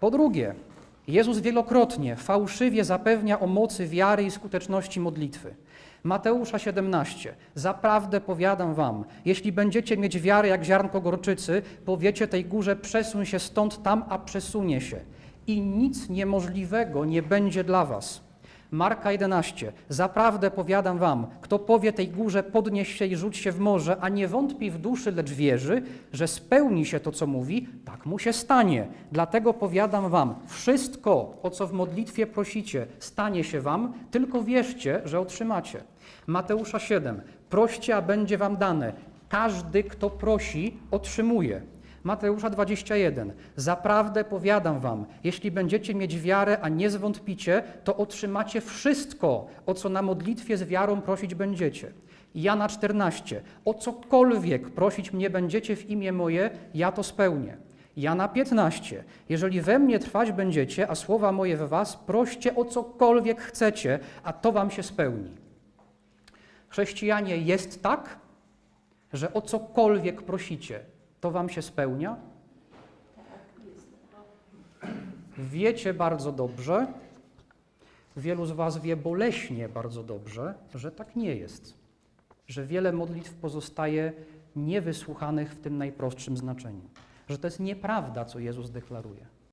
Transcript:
Po drugie, Jezus wielokrotnie fałszywie zapewnia o mocy wiary i skuteczności modlitwy. Mateusza 17. Zaprawdę powiadam wam, jeśli będziecie mieć wiarę jak ziarnko gorczycy, powiecie tej górze przesuń się stąd tam, a przesunie się. I nic niemożliwego nie będzie dla was. Marka 11. Zaprawdę powiadam wam, kto powie tej górze podnieś się i rzuć się w morze, a nie wątpi w duszy, lecz wierzy, że spełni się to, co mówi, tak mu się stanie. Dlatego powiadam wam, wszystko, o co w modlitwie prosicie, stanie się wam, tylko wierzcie, że otrzymacie. Mateusza 7. Proście, a będzie wam dane. Każdy, kto prosi, otrzymuje. Mateusza 21. Zaprawdę powiadam wam, jeśli będziecie mieć wiarę, a nie zwątpicie, to otrzymacie wszystko, o co na modlitwie z wiarą prosić będziecie. Jana 14. O cokolwiek prosić mnie będziecie w imię moje, ja to spełnię. Jana 15. Jeżeli we mnie trwać będziecie, a słowa moje w was, proście o cokolwiek chcecie, a to wam się spełni. Chrześcijanie jest tak, że o cokolwiek prosicie, to wam się spełnia? Wiecie bardzo dobrze, wielu z was wie boleśnie bardzo dobrze, że tak nie jest. Że wiele modlitw pozostaje niewysłuchanych w tym najprostszym znaczeniu. Że to jest nieprawda, co Jezus deklaruje.